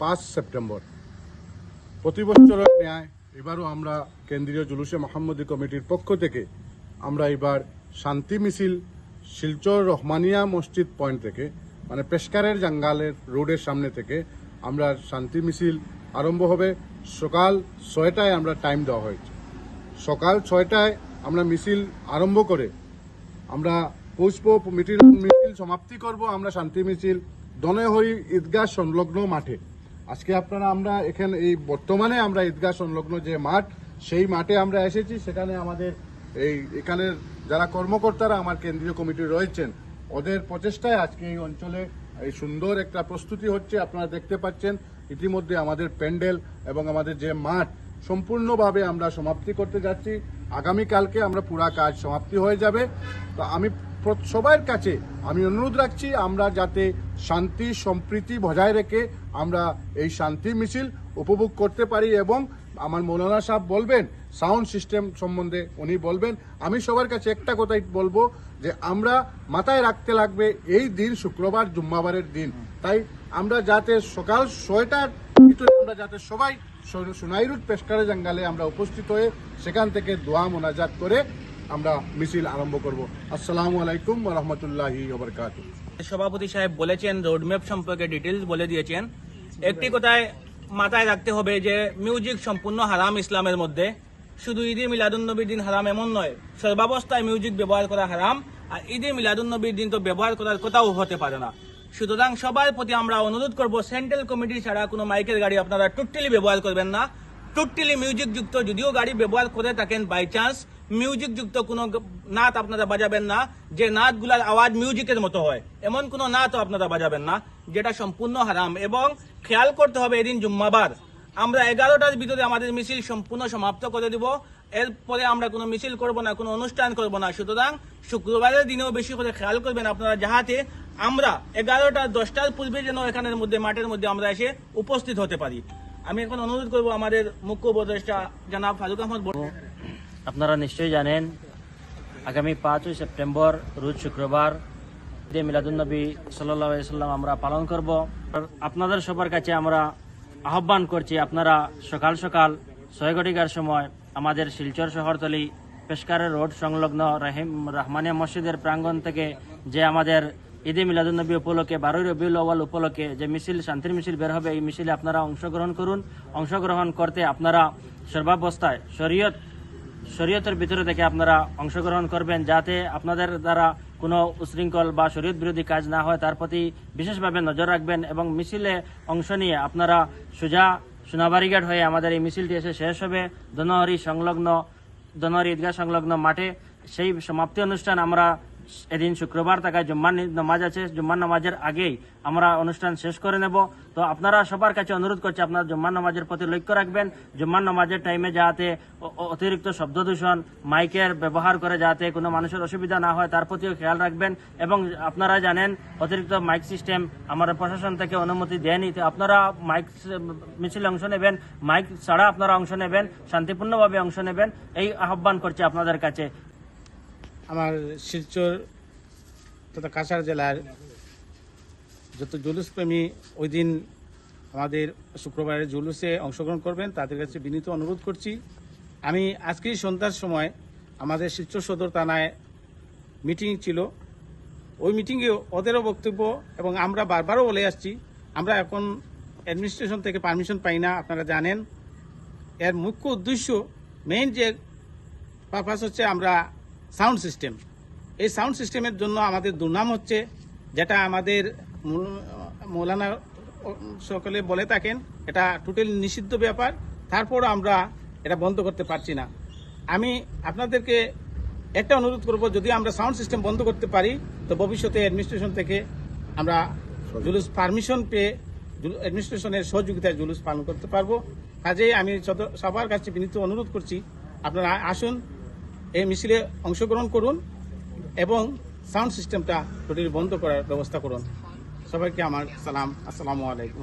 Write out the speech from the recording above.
পাঁচ সেপ্টেম্বর। প্রতি বছরের ন্যায় এবারও আমরা কেন্দ্রীয় জুলুসে মোহাম্মদী কমিটির পক্ষ থেকে আমরা এবার শান্তি মিছিল শিলচর রহমানিয়া মসজিদ পয়েন্ট থেকে মানে পেশকারের জাঙ্গালের রোডের সামনে থেকে আমরা শান্তি মিছিল আরম্ভ হবে। সকাল ছয়টায় আমরা টাইম দেওয়া হয়েছে। সকাল ছয়টায় আমরা মিছিল আরম্ভ করে আমরা পুষ্প মিছিল মিছিল সমাপ্তি করব। আমরা শান্তি মিছিল দনে দনহরি ঈদগাহ সংলগ্ন মাঠে। আজকে আপনারা আমরা এখানে, এই বর্তমানে আমরা ঈদগাহ সংলগ্ন যে মাঠ, সেই মাঠে আমরা এসেছি। সেখানে আমাদের এই, এখানের যারা কর্মকর্তারা আমার কেন্দ্রীয় কমিটি রয়েছেন, ওদের প্রচেষ্টায় আজকে এই অঞ্চলে এই সুন্দর একটা প্রস্তুতি হচ্ছে। আপনারা দেখতে পাচ্ছেন, ইতিমধ্যে আমাদের প্যান্ডেল এবং আমাদের যে মাঠ, সম্পূর্ণভাবে আমরা সমাপ্তি করতে যাচ্ছি। আগামীকালকে আমরা পুরা কাজ সমাপ্তি হয়ে যাবে। তো আমি সবার কাছে আমি অনুরোধ রাখছি, আমরা যাতে শান্তি, সম্প্রীতি বজায় রেখে আমরা এই শান্তি মিছিল উপভোগ করতে পারি এবং আমার মৌলানা সাহেব বলবেন, সাউন্ড সিস্টেম সম্বন্ধে উনি বলবেন, আমি সবার কাছে একটা কথাই বলব যে আমরা মাথায় রাখতে লাগবে এই দিন শুক্রবার, জুম্মাবারের দিন। তাই আমরা যাতে সকাল ছয়টার ভিতরে আমরা যাতে সবাই সো- সোনাইরুট পেশকারে জঙ্গালে আমরা উপস্থিত হয়ে সেখান থেকে দোয়া মোনাজাত করে আমরা মিছিল আরম্ভ করব। আসসালামু আলাইকুম রহমতুল্লাহি ওবরকাত সভাপতি সাহেব বলেছেন রোডম্যাপ সম্পর্কে ডিটেলস বলে দিয়েছেন। একটি কথায় মাথায় রাখতে হবে যে মিউজিক সম্পূর্ণ হারাম ইসলামের মধ্যে। শুধু ঈদে মিলাদুন্নবীর দিন হারাম এমন নয়, সর্বাবস্থায় মিউজিক ব্যবহার করা হারাম, আর ঈদে মিলাদুন্নবীর দিন তো ব্যবহার করার কথাও হতে পারে না। সুতরাং সবার প্রতি আমরা অনুরোধ করব সেন্ট্রাল কমিটি ছাড়া কোনো মাইকের গাড়ি আপনারা টোটালি ব্যবহার করবেন না। টোটালি মিউজিক যুক্ত, যদিও গাড়ি ব্যবহার করে থাকেন বাই চান্স মিউজিক যুক্ত কোনো নাচ আপনারা বাজাবেন না, যে নাচগুলার আওয়াজ মিউজিকের মতো হয়। এমন কোনো নাচও আপনারা বাজাবেন না, যেটা সম্পূর্ণ হারাম। এবং খেয়াল করতে হবে এদিন জুম্মাবার। আমরা এগারোটার ভিতরে আমাদের মিছিল সম্পূর্ণ সমাপ্ত করে দিব। এরপরে আমরা কোনো মিছিল করব না, কোনো অনুষ্ঠান করব না। সুতরাং শুক্রবারের দিনেও বেশি করে খেয়াল করবেন আপনারা, যাহাতে আমরা এগারোটা, দশটার পূর্বে যেন এখানের মধ্যে, মাঠের মধ্যে আমরা এসে উপস্থিত হতে পারি। আমি এখন অনুরোধ করব আমাদের মুখ্য উপদেষ্টা জানাব ফারুক আহমদ আপনারা নিশ্চয়ই জানেন, আগামী পাঁচই সেপ্টেম্বর, রোজ শুক্রবার মিলাদুন্নবী সাল্লাহ সাল্লাম আমরা পালন করব। আপনাদের সবার কাছে আমরা আহ্বান করছি, আপনারা সকাল সকাল ছয় ঘটিকার সময় আমাদের শিলচর শহরতলি পেশকারের রোড সংলগ্ন রাহিম রহমানিয়া মসজিদের প্রাঙ্গণ থেকে যে আমাদের ঈদে মিলাদুন্নবী উপলক্ষে, বারোই রবিউল আওয়াল উপলক্ষে যে মিছিল, শান্তির মিছিল বের হবে, এই মিছিলে আপনারা অংশগ্রহণ করুন। অংশগ্রহণ করতে আপনারা সর্বাবস্থায় শরীয়ত, শরীয়তের ভিতরে থেকে আপনারা অংশগ্রহণ করবেন যাতে আপনাদের দ্বারা কোনো উশৃঙ্খল বা শরীয়ত বিরোধী কাজ না হয়। তার প্রতি বিশেষভাবে নজর রাখবেন এবং মিছিলে অংশ নিয়ে আপনারা সোজা সোনাবাড়িঘাট হয়ে আমাদের এই মিছিলটি এসে শেষ হবে। দনহরি সংলগ্ন দনহরি ঈদগাহ সংলগ্ন মাঠে সেই সমাপ্তি অনুষ্ঠান আমরা এদিন শুক্রবার থাকায় জুম্মার নামাজ আছে। জুম্মার নামাজের আগেই আমরা অনুষ্ঠান শেষ করে নেব। তো আপনারা সবার কাছে অনুরোধ করছি, আপনারা জুম্মার নামাজের প্রতি লক্ষ্য রাখবেন। জুম্মার নামাজের টাইমে যাতে অতিরিক্ত শব্দ দূষণ মাইকের ব্যবহার করে যাতে কোনো মানুষের অসুবিধা না হয়, তার প্রতিও খেয়াল রাখবেন। এবং আপনারা জানেন, অতিরিক্ত মাইক সিস্টেম আমাদের প্রশাসন থেকে অনুমতি দেয়নি। তো আপনারা মাইক মিছিলে অংশ নেবেন। মাইক ছাড়া আপনারা অংশ নেবেন। শান্তিপূর্ণভাবে অংশ নেবেন। এই আহ্বান করছি আপনাদের কাছে। আমার শিলচর তথা কাছাড় জেলার যত জুলুস প্রেমী ওই দিন আমাদের শুক্রবারের জুলুসে অংশগ্রহণ করবেন, তাদের কাছে বিনীত অনুরোধ করছি। আমি আজকেই সন্ধ্যার সময় আমাদের শিলচর সদর থানায় মিটিং ছিল। ওই মিটিংয়ে ওদেরও বক্তব্য এবং আমরা বারবারও বলে আসছি, আমরা এখন অ্যাডমিনিস্ট্রেশন থেকে পারমিশন পাই না, আপনারা জানেন। এর মুখ্য উদ্দেশ্য মেইন যে পারপাস হচ্ছে আমরা সাউন্ড সিস্টেম। এই সাউন্ড সিস্টেমের জন্য আমাদের দুর্নাম হচ্ছে, যেটা আমাদের মৌলানা সকলে বলে থাকেন, এটা টোটালি নিষিদ্ধ ব্যাপার, তারপরও আমরা এটা বন্ধ করতে পারছি না। আমি আপনাদেরকে একটা অনুরোধ করব, যদি আমরা সাউন্ড সিস্টেম বন্ধ করতে পারি, তো ভবিষ্যতে অ্যাডমিনিস্ট্রেশন থেকে আমরা জুলুস পারমিশন পেয়ে অ্যাডমিনিস্ট্রেশনের সহযোগিতায় জুলুস পালন করতে পারব। কাজেই আমি সবার কাছে বিনীত অনুরোধ করছি, আপনারা আসুন এই মিছিলে অংশগ্রহণ করুন এবং সাউন্ড সিস্টেমটা টোটালি বন্ধ করার ব্যবস্থা করুন। সবাইকে আমার সালাম, আসসালামু আলাইকুম।